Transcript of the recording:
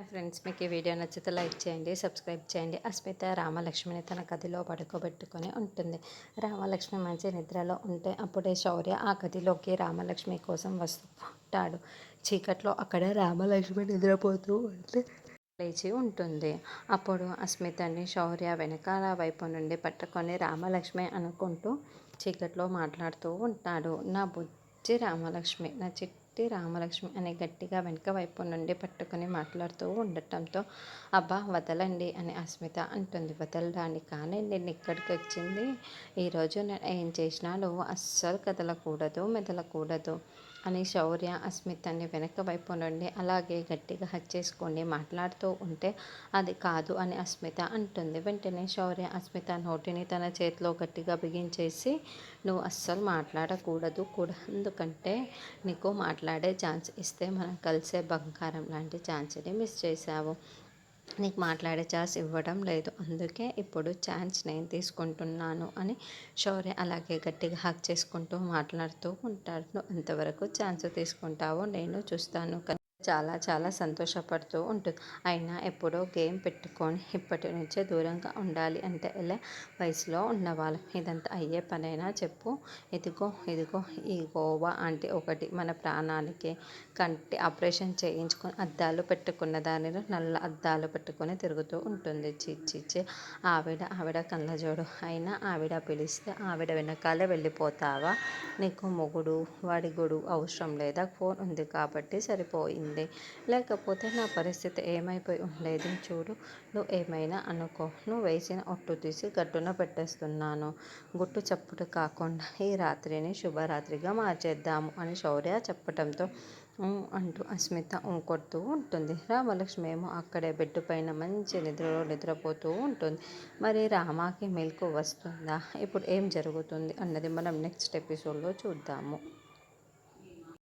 Friends మీకు ఈ video నచ్చితే లైక్ చేయండి సబ్స్క్రైబ్ చేయండి. అస్మిత రామలక్ష్మిని తన గదిలో పడుకోబెట్టుకొని ఉంటుంది. రామలక్ష్మి మంచి నిద్రలో ఉంటే అప్పుడే శౌర్య ఆ గదిలోకి రామలక్ష్మి కోసం వస్తుంటాడు చీకట్లో అక్కడ రామలక్ష్మి నిద్రపోతూ ఉంటే లేచి ఉంటుంది. అప్పుడు అస్మితని శౌర్య వెనకాల వైపు నుండి పట్టుకొని రామలక్ష్మి అనుకుంటూ చీకట్లో మాట్లాడుతూ ఉంటాడు. నా బుజ్జి రామలక్ష్మి నా చిట్ శక్తి రామలక్ష్మి అని గట్టిగా వెనుక వైపు నుండి పట్టుకుని మాట్లాడుతూ ఉండటంతో అబ్బా వదలండి అని అస్మిత అంటుంది. వదలడానికి కానీ నేను ఇక్కడికి వచ్చింది. ఈరోజు నేను ఏం చేసినా నువ్వు అస్సలు కదలకూడదు మెదలకూడదు. అని శౌర్య అస్మితని వెనక వైపు నుండి అలాగే గట్టిగా హక్ చేసుకోండి మాట్లాడుతూ ఉంటే అది కాదు అని అస్మిత అంటుంది. వెంటనే శౌర్య అస్మిత నోటిని తన చేతిలో గట్టిగా బిగించేసి నువ్వు అస్సలు మాట్లాడకూడదు కూడా. ఎందుకంటే నీకు మాట్లాడే ఛాన్స్ ఇస్తే మనం కలిసే బంగారం లాంటి ఛాన్స్ని మిస్ చేశావు. నీకు మాట్లాడే ఛాన్స్ ఇవ్వడం లేదు. అందుకే ఇప్పుడు ఛాన్స్ నేను తీసుకుంటున్నాను అని శౌర్య అలాగే గట్టిగా హక్ చేసుకుంటూ మాట్లాడుతూ ఉంటాడు. అంతవరకు ఛాన్స్ తీసుకుంటావో నేను చూస్తాను. చాలా చాలా సంతోషపడుతూ ఉంటుంది. అయినా ఎప్పుడో గేమ్ పెట్టుకొని ఇప్పటి నుంచే దూరంగా ఉండాలి అంటే ఎలా? వయసులో ఉన్నవాళ్ళం. ఇదంతా అయ్యే పనైనా చెప్పు. ఇదిగో ఇదిగో ఈ గోవా అంటే ఒకటి మన ప్రాణానికి. కంటి ఆపరేషన్ చేయించుకొని అద్దాలు పెట్టుకున్న దానిలో నల్ల అద్దాలు పెట్టుకొని తిరుగుతూ ఉంటుంది. చిచ్చిచ్చి ఆవిడ ఆవిడ కళ్ళజోడు అయినా ఆవిడ పిలిస్తే ఆవిడ వెనకాలే వెళ్ళిపోతావా? నీకు మొగుడు వాడి గొడుగు అవసరం లేదా? ఫోన్ ఉంది కాబట్టి సరిపోయింది. ఉంది. లేకపోతే నా పరిస్థితి ఏమైపోయి ఉండేది చూడు. నువ్వు ఏమైనా అనుకో. నువ్వు వేసిన ఒట్టు తీసి గట్టున పెట్టేస్తున్నాను. గుట్టు చప్పుడు కాకుండా ఈ రాత్రిని శుభరాత్రిగా మార్చేద్దాము అని శౌర్య చెప్పడంతో అంటూ అస్మిత కొడుతూ ఉంటుంది. రామలక్ష్మి ఏమో అక్కడే బెడ్ పైన మంచి నిద్రలో నిద్రపోతూ ఉంటుంది. మరి రామాకి మెలకు వస్తుందా? ఇప్పుడు ఏం జరుగుతుంది అన్నది మనం నెక్స్ట్ ఎపిసోడ్లో చూద్దాము.